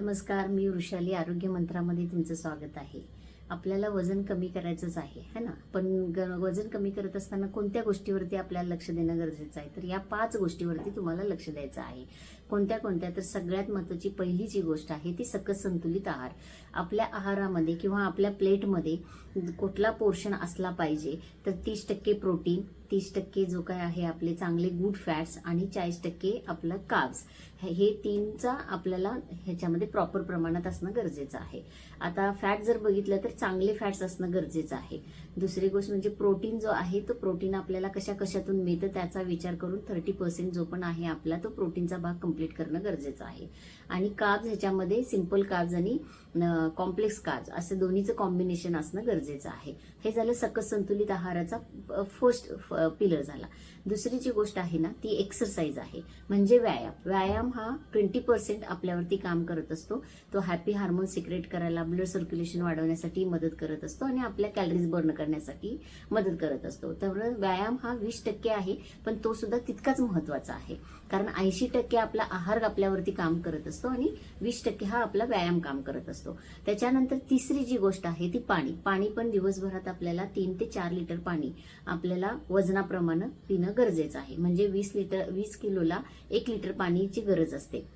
नमस्कार मी वृषाली आरोग्य मंत्रामध्ये तुमचं स्वागत आहे. आपल्याला वजन कमी करायचंच आहे है ना? पण ग- वजन कमी करत असताना कोणत्या गोष्टीवरती आपल्याला लक्ष देणं गरजेचं आहे? तर या पाच गोष्टीवरती तुम्हाला लक्ष द्यायचं आहे. कोणत्या कोणत्या? तर सगळ्यात महत्त्वाची पहिली जी गोष्ट आहे ती सकस संतुलित आहार. आपल्या आहारामध्ये किंवा आपल्या प्लेटमध्ये कुठला पोर्शन असला पाहिजे तर तीस टक्के प्रोटीन तीस टक्के जो काय आहे आपले चांगले गुड फॅट्स आणि चाळीस टक्के आपलं काब्स हे तीनचा आपल्याला ह्याच्यामध्ये प्रॉपर प्रमाणात असणं गरजेचं आहे. आता फॅट जर बघितलं तर चांगले फॅट्स असणं गरजेचं आहे. दुसरी गोष्ट म्हणजे प्रोटीन जो आहे तो प्रोटीन आपल्याला कशा कशातून मिळतं त्याचा विचार करून थर्टी पर्सेंट जो पण आहे आपला तो प्रोटीनचा भाग कंप्लीट करणं गरजेचं आहे. आणि काब्स ह्याच्यामध्ये सिंपल काब्स आणि कॉम्प्लेक्स काब्स असं दोन्हीचं कॉम्बिनेशन असणं गरजेचं आहे. हे झालं सकस संतुलित आहाराचा फर्स्ट पिलर झाला. दुसरी जी गोष्ट आहे ना ती एक्सरसाइज आहे. म्हणजे व्यायाम. व्यायाम हा ट्वेंटी पर्सेंट आपल्यावरती काम करत असतो. तो हॅपी हार्मोन सिक्रेट करायला ब्लड सर्क्युलेशन वाढवण्यासाठी मदत करत असतो आणि आपल्या कॅलरीज बर्न करण्यासाठी मदत करत असतो. त्यामुळे व्यायाम हा वीस टक्के आहे पण तो सुद्धा तितकाच महत्त्वाचा आहे. कारण ऐंशी टक्के आपला आहार आपल्यावरती काम करत असतो आणि वीस टक्के हा आपला व्यायाम काम करत असतो. त्याच्यानंतर तिसरी जी गोष्ट आहे ती पाणी. पाणी पण दिवसभरात आपल्याला तीन ते चार लिटर पाणी आपल्याला वजनाप्रमाणे पिणं गरजेचं आहे. म्हणजे वीस लिटर वीस किलोला एक लिटर पाणीची गरज असते.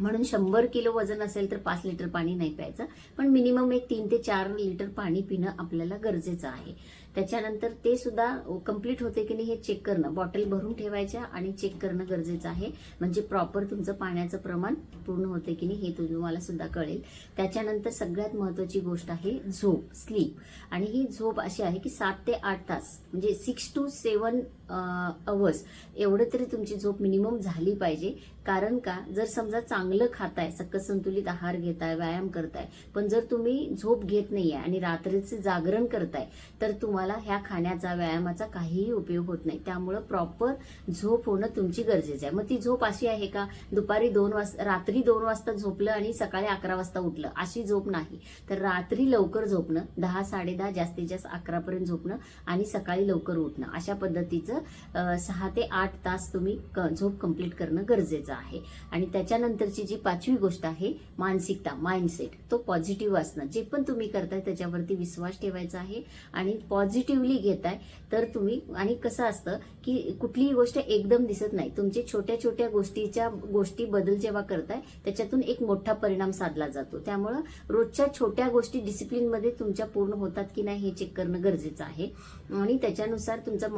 म्हणून शंभर किलो वजन असेल तर पाच लिटर पाणी नाही प्यायचं. पण मिनिमम एक तीन ते चार लिटर पाणी पिणं आपल्याला गरजेचं आहे. त्याच्यानंतर ते सुद्धा कंप्लीट होते की नाही हे चेक करणं. बॉटल भरून ठेवायच्या आणि चेक करणं गरजेचं आहे. म्हणजे प्रॉपर तुमचं पाण्याचं प्रमाण पूर्ण होते की नाही हे तुम्हाला सुद्धा कळेल. त्याच्यानंतर सगळ्यात महत्वाची गोष्ट आहे झोप स्लीप आणि ही झोप अशी आहे की सात ते आठ तास म्हणजे सिक्स टू सेवन अवर्स एवढं तरी तुमची झोप मिनिमम झाली पाहिजे. कारण का? जर समजा चांगलं खाताय सकस संतुलित आहार घेताय व्यायाम करताय पण जर तुम्ही झोप घेत नाहीये आणि रात्रीचे जागरण करताय तर तुम्हाला ह्या खाण्याचा व्यायामाचा काहीही उपयोग होत नाही. त्यामुळं प्रॉपर झोप होणं तुमची गरजेचं आहे. मग ती झोप अशी आहे का? दुपारी दोन वाजता रात्री दोन वाजता झोपलं आणि सकाळी अकरा वाजता उठलं. अशी झोप नाही. तर रात्री लवकर झोपणं दहा साडेदहा जास्तीत जास्त अकरापर्यंत झोपणं आणि सकाळी लवकर उठणं. अशा पद्धतीचं सहा ते आठ तास तुम्ही क- झोप कंप्लीट करणं गरजेचं आहे. आणि त्याच्यानंतरची जी पाचवी गोष्ट आहे मानसिकता माइंडसेट तो पॉझिटिव्ह असणं जे पण तुम्ही करताय त्याच्यावरती विश्वास ठेवायचा आहे. आणि पॉझिटिव्हली घेताय तर तुम्ही आणि कसं असतं की कुठलीही गोष्ट एकदम दिसत नाही. तुमचे छोट्या छोट्या गोष्टीच्या गोष्टी बदल जेव्हा करताय त्याच्यातून एक मोठा परिणाम साधला जातो. त्यामुळं रोजच्या छोट्या गोष्टी डिसिप्लिनमध्ये तुमच्या पूर्ण होतात की नाही हे चेक करणं गरजेचं आहे. आणि त्याच्यानुसार तुमचा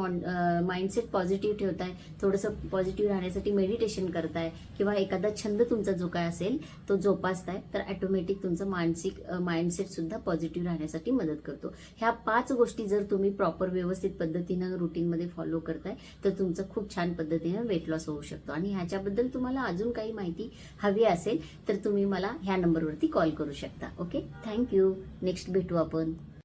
माइंडसेट पॉझिटिव्ह ठेवताय थोडंसं पॉझिटिव्ह राहण्यासाठी मेडिटेशन करताय किंवा एखादा छंद तुमचा जो काय असेल तो जोपासताय तर ऑटोमॅटिक तुमचं मानसिक माइंडसेट सुद्धा पॉझिटिव्ह राहण्यासाठी मदत करतो. ह्या पाच गोष्टी जर जर तुम्ही प्रॉपर व्यवस्थित पद्धतीनं रुटीनमध्ये फॉलो करताय तर तुमचं खूप छान पद्धतीनं वेट लॉस होऊ शकतो. आणि ह्याच्याबद्दल तुम्हाला अजून काही माहिती हवी असेल तर तुम्ही मला ह्या नंबरवरती कॉल करू शकता. ओके थँक्यू नेक्स्ट भेटू आपण.